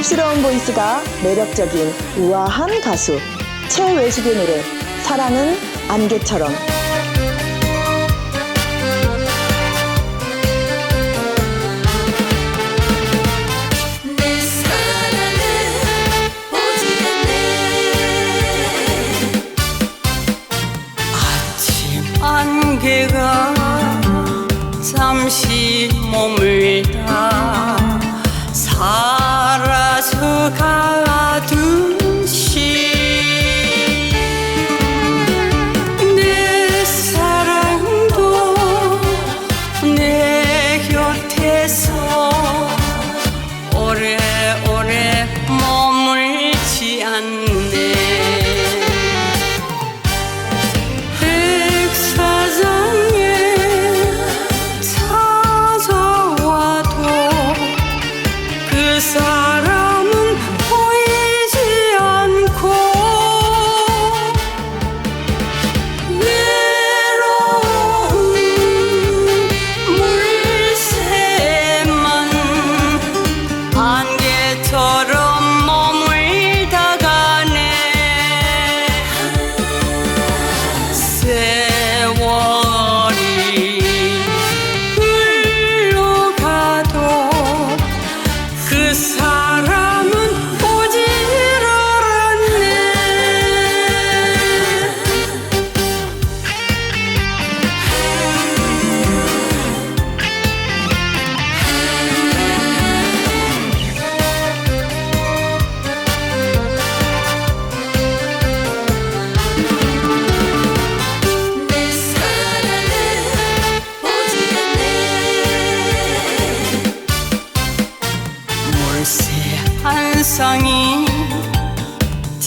고급스러운 보이스가 매력적인 우아한 가수 최외숙의 노래 사랑은 안개처럼. 안개가 잠시 머물다. 사 car.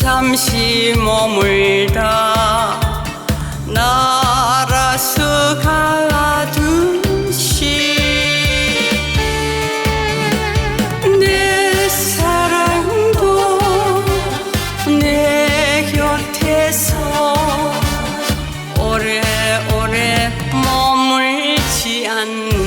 잠시 머물다. 날아서 가듯이 내 사랑도 내 곁에서 오래오래 머물지 않는